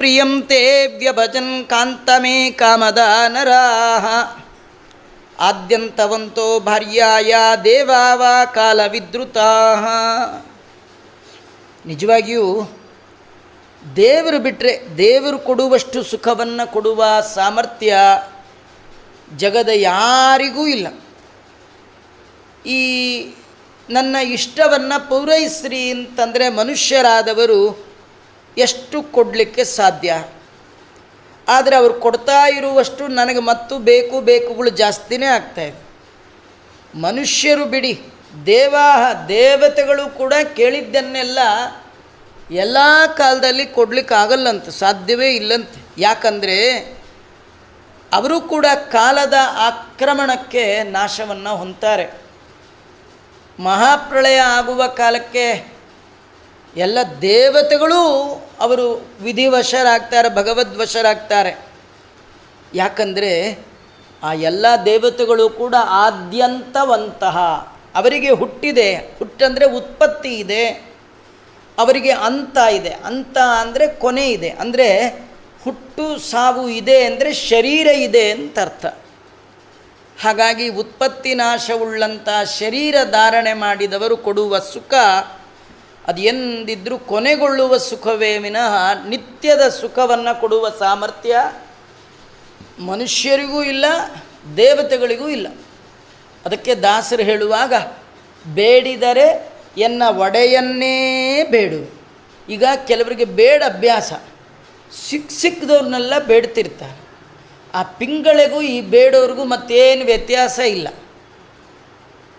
ಪ್ರಿಯಂ ತೇ ವ್ಯಭಜನ್ ಕಾಂತಮೇ ಕಾಮದ ನರಾಹ ಆದ್ಯಂತವಂತೋ ಭಾರ್ಯಾಯ ದೇವಾವ ಕಾಲವಿದ್ರುತಾ ನಿಜವಾಗಿಯೂ ದೇವರು ಬಿಟ್ಟರೆ ದೇವರು ಕೊಡುವಷ್ಟು ಸುಖವನ್ನು ಕೊಡುವ ಸಾಮರ್ಥ್ಯ ಜಗದ ಯಾರಿಗೂ ಇಲ್ಲ. ಈ ನನ್ನ ಇಷ್ಟವನ್ನು ಪೂರೈಸ್ರಿ ಅಂತಂದರೆ ಮನುಷ್ಯರಾದವರು ಎಷ್ಟು ಕೊಡಲಿಕ್ಕೆ ಸಾಧ್ಯ? ಆದರೆ ಅವರು ಕೊಡ್ತಾ ಇರುವಷ್ಟು ನನಗೆ ಮತ್ತು ಬೇಕು, ಬೇಕುಗಳು ಜಾಸ್ತಿನೇ ಆಗ್ತಾಯಿದೆ ಮನುಷ್ಯರು ಬಿಡಿ, ದೇವಾಹ ದೇವತೆಗಳು ಕೂಡ ಕೇಳಿದ್ದನ್ನೆಲ್ಲ ಎಲ್ಲ ಕಾಲದಲ್ಲಿ ಕೊಡಲಿಕ್ಕಾಗಲ್ಲಂತೆ ಸಾಧ್ಯವೇ ಇಲ್ಲಂತೆ. ಯಾಕಂದರೆ ಅವರು ಕೂಡ ಕಾಲದ ಆಕ್ರಮಣಕ್ಕೆ ನಾಶವನ್ನು ಹೊಂತಾರೆ ಮಹಾಪ್ರಳಯ ಆಗುವ ಕಾಲಕ್ಕೆ ಎಲ್ಲ ದೇವತೆಗಳೂ ಅವರು ವಿಧಿವಶರಾಗ್ತಾರೆ, ಭಗವದ್ವಶರಾಗ್ತಾರೆ. ಯಾಕಂದರೆ ಆ ಎಲ್ಲ ದೇವತೆಗಳು ಕೂಡ ಆದ್ಯಂತವಂತಹ. ಅವರಿಗೆ ಹುಟ್ಟಿದೆ, ಹುಟ್ಟಂದರೆ ಉತ್ಪತ್ತಿ ಇದೆ, ಅವರಿಗೆ ಅಂತ ಇದೆ. ಅಂತ ಅಂದರೆ ಕೊನೆ ಇದೆ. ಅಂದರೆ ಹುಟ್ಟು ಸಾವು ಇದೆ ಅಂದರೆ ಶರೀರ ಇದೆ ಅಂತ ಅರ್ಥ. ಹಾಗಾಗಿ ಉತ್ಪತ್ತಿ ನಾಶವುಳ್ಳಂಥ ಶರೀರ ಧಾರಣೆ ಮಾಡಿದವರು ಕೊಡುವ ಸುಖ ಅದು ಎಂದಿದ್ದರೂ ಕೊನೆಗೊಳ್ಳುವ ಸುಖವೇ ವಿನಃ ನಿತ್ಯದ ಸುಖವನ್ನು ಕೊಡುವ ಸಾಮರ್ಥ್ಯ ಮನುಷ್ಯರಿಗೂ ಇಲ್ಲ, ದೇವತೆಗಳಿಗೂ ಇಲ್ಲ. ಅದಕ್ಕೆ ದಾಸರು ಹೇಳುವಾಗ, ಬೇಡಿದರೆ ಎನ್ನ ಒಡೆಯನ್ನೇ ಬೇಡು ಈಗ ಕೆಲವರಿಗೆ ಬೇಡ ಅಭ್ಯಾಸ. ಸಿಕ್ಕ ಸಿಕ್ಕದವ್ರನ್ನೆಲ್ಲ ಬೇಡ್ತಿರ್ತಾರೆ. ಆ ಪಿಂಗಳಿಗೂ ಈ ಬೇಡೋರಿಗೂ ಮತ್ತೇನು ವ್ಯತ್ಯಾಸ ಇಲ್ಲ.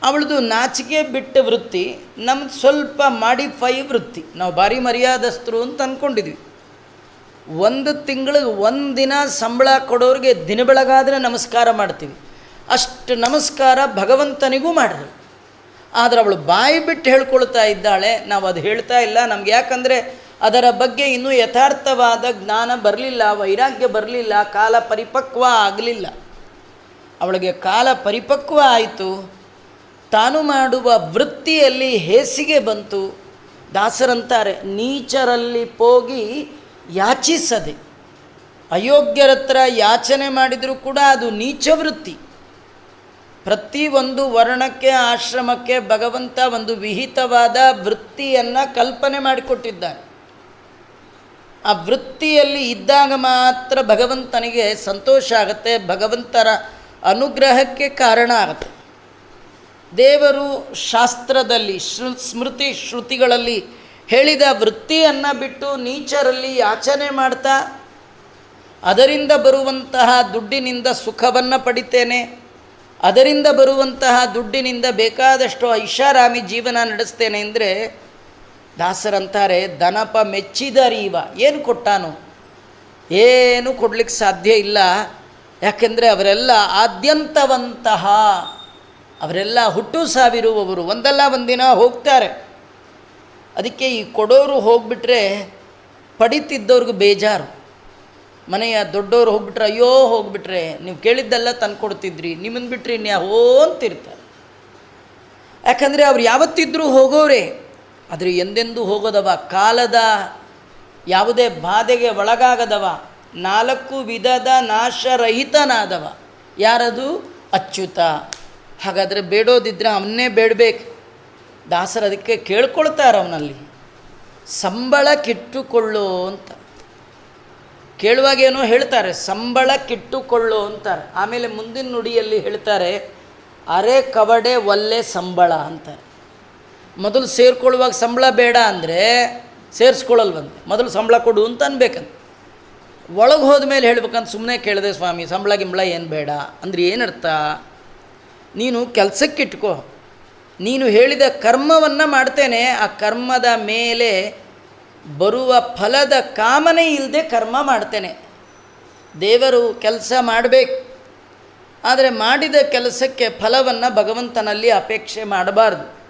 ಅವಳದು ನಾಚಿಕೆ ಬಿಟ್ಟ ವೃತ್ತಿ, ನಮ್ದು ಸ್ವಲ್ಪ ಮಾಡಿಫೈ ವೃತ್ತಿ. ನಾವು ಭಾರಿ ಮರ್ಯಾದಸ್ಥರು ಅಂತ ಅಂದ್ಕೊಂಡಿದ್ವಿ ಒಂದು ತಿಂಗಳಿಗೆ ಒಂದು ದಿನ ಸಂಬಳ ಕೊಡೋರಿಗೆ ದಿನ ಬೆಳಗಾದರೆ ನಮಸ್ಕಾರ ಮಾಡ್ತೀವಿ. ಅಷ್ಟು ನಮಸ್ಕಾರ ಭಗವಂತನಿಗೂ ಮಾಡಿದ್ರು ಆದರೆ ಅವಳು ಬಾಯಿ ಬಿಟ್ಟು ಹೇಳ್ಕೊಳ್ತಾ ಇದ್ದಾಳೆ, ನಾವು ಅದು ಹೇಳ್ತಾ ಇಲ್ಲ. ನಮ್ಗೆ ಯಾಕಂದರೆ ಅದರ ಬಗ್ಗೆ ಇನ್ನೂ ಯಥಾರ್ಥವಾದ ಜ್ಞಾನ ಬರಲಿಲ್ಲ, ವೈರಾಗ್ಯ ಬರಲಿಲ್ಲ, ಕಾಲ ಪರಿಪಕ್ವ ಆಗಲಿಲ್ಲ. ಅವಳಿಗೆ ಕಾಲ ಪರಿಪಕ್ವ ಆಯಿತು. ತಾನು ಮಾಡುವ ವೃತ್ತಿಯಲ್ಲಿ ಹೇಸಿಗೆ ಬಂತು. ದಾಸರಂತಾರೆ, ನೀಚರಲ್ಲಿ ಹೋಗಿ ಯಾಚಿಸದೆ. ಅಯೋಗ್ಯರ ಹತ್ರ ಯಾಚನೆ ಮಾಡಿದರೂ ಕೂಡ ಅದು ನೀಚ ವೃತ್ತಿ. ಪ್ರತಿಯೊಂದು ವರ್ಣಕ್ಕೆ, ಆಶ್ರಮಕ್ಕೆ ಭಗವಂತ ಒಂದು ವಿಹಿತವಾದ ವೃತ್ತಿಯನ್ನು ಕಲ್ಪನೆ ಮಾಡಿಕೊಟ್ಟಿದ್ದಾನೆ. ಆ ವೃತ್ತಿಯಲ್ಲಿ ಇದ್ದಾಗ ಮಾತ್ರ ಭಗವಂತನಿಗೆ ಸಂತೋಷ ಆಗುತ್ತೆ, ಭಗವಂತರ ಅನುಗ್ರಹಕ್ಕೆ ಕಾರಣ ಆಗುತ್ತೆ. ದೇವರು ಶಾಸ್ತ್ರದಲ್ಲಿ ಶೃ ಸ್ಮೃತಿ ಶ್ರುತಿಗಳಲ್ಲಿ ಹೇಳಿದ ವೃತ್ತಿಯನ್ನು ಬಿಟ್ಟು ನೀಚರಲ್ಲಿ ಯಾಚನೆ ಮಾಡ್ತಾ, ಅದರಿಂದ ಬರುವಂತಹ ದುಡ್ಡಿನಿಂದ ಸುಖವನ್ನು ಪಡಿತೇನೆ, ಅದರಿಂದ ಬರುವಂತಹ ದುಡ್ಡಿನಿಂದ ಬೇಕಾದಷ್ಟು ಐಷಾರಾಮಿ ಜೀವನ ನಡೆಸ್ತೇನೆ ಅಂದರೆ ದಾಸರಂತಾರೆ ದನಪ ಮೆಚ್ಚಿದರೀವ ಏನು ಕೊಟ್ಟಾನು? ಏನು ಕೊಡ್ಲಿಕ್ಕೆ ಸಾಧ್ಯ ಇಲ್ಲ. ಯಾಕೆಂದರೆ ಅವರೆಲ್ಲ ಆದ್ಯಂತವಂತಹ ಅವರೆಲ್ಲ ಹುಟ್ಟು ಸಾವಿರುವವರು. ಒಂದಲ್ಲ, ಒಂದಿನ ಹೋಗ್ತಾರೆ. ಅದಕ್ಕೆ ಈ ಕೊಡೋರು ಹೋಗ್ಬಿಟ್ರೆ ಪಡಿತಿದ್ದವ್ರಿಗೂ ಬೇಜಾರು. ಮನೆಯ ದೊಡ್ಡವರು ಹೋಗ್ಬಿಟ್ರೆ, ಅಯ್ಯೋ, ಹೋಗ್ಬಿಟ್ರೆ, ನೀವು ಕೇಳಿದ್ದೆಲ್ಲ ತಂದು ಕೊಡ್ತಿದ್ರಿ ನಿಮ್ಮನ್ನು ಬಿಟ್ಟರೆ ಇನ್ಯಾವೋ ಅಂತಿರ್ತಾರೆ. ಯಾಕಂದರೆ ಅವ್ರು ಯಾವತ್ತಿದ್ರೂ ಹೋಗೋರೆ. ಆದರೆ ಎಂದೆಂದೂ ಹೋಗೋದವ, ಕಾಲದ ಯಾವುದೇ ಬಾಧೆಗೆ ಒಳಗಾಗದವ, ನಾಲ್ಕು ವಿಧದ ನಾಶರಹಿತನಾದವ. ಯಾರದು? ಅಚ್ಯುತ. ಹಾಗಾದರೆ ಬೇಡೋದಿದ್ರೆ ಅವನ್ನೇ ಬೇಡಬೇಕು. ದಾಸರು ಅದಕ್ಕೆ ಕೇಳ್ಕೊಳ್ತಾರೆ ಅವನಲ್ಲಿ. ಸಂಬಳ ಕಿಟ್ಟುಕೊಳ್ಳು ಅಂತ. ಕೇಳುವಾಗ ಏನೋ ಹೇಳ್ತಾರೆ, ಸಂಬಳ ಕಿಟ್ಟುಕೊಳ್ಳು ಅಂತಾರೆ ಆಮೇಲೆ ಮುಂದಿನ ನುಡಿಯಲ್ಲಿ ಹೇಳ್ತಾರೆ, ಅರೆ ಕವಡೆ ಒಲ್ಲೆ ಸಂಬಳ ಅಂತಾರೆ. ಮೊದಲು ಸೇರ್ಕೊಳ್ಳುವಾಗ ಸಂಬಳ ಬೇಡ ಅಂದರೆ ಸೇರಿಸ್ಕೊಳ್ಳಲ್ವಂತೆ. ಮೊದಲು ಸಂಬಳ ಕೊಡು ಅಂತ ಅನ್ಬೇಕಂತ. ಒಳಗೆ ಹೋದ ಮೇಲೆ ಹೇಳ್ಬೇಕಂತ ಸುಮ್ಮನೆ ಕೇಳಿದೆ ಸ್ವಾಮಿ, ಸಂಬಳ ಗಿಂಬಳ ಏನು ಬೇಡ? ಅಂದ್ರೆ ಏನರ್ಥ? ನೀನು ಕೆಲಸಕ್ಕೆ ಇಟ್ಕೋ ನೀನು ಹೇಳಿದ ಕರ್ಮವನ್ನು ಮಾಡ್ತೇನೆ, ಆ ಕರ್ಮದ ಮೇಲೆ ಬರುವ ಫಲದ ಕಾಮನೆ ಇಲ್ಲದೆ ಕರ್ಮ ಮಾಡ್ತೇನೆ. ದೇವರು ಕೆಲಸ ಮಾಡಬೇಕು. ಆದರೆ ಮಾಡಿದ ಕೆಲಸಕ್ಕೆ ಫಲವನ್ನು ಭಗವಂತನಲ್ಲಿ ಅಪೇಕ್ಷೆ ಮಾಡಬಾರ್ದು.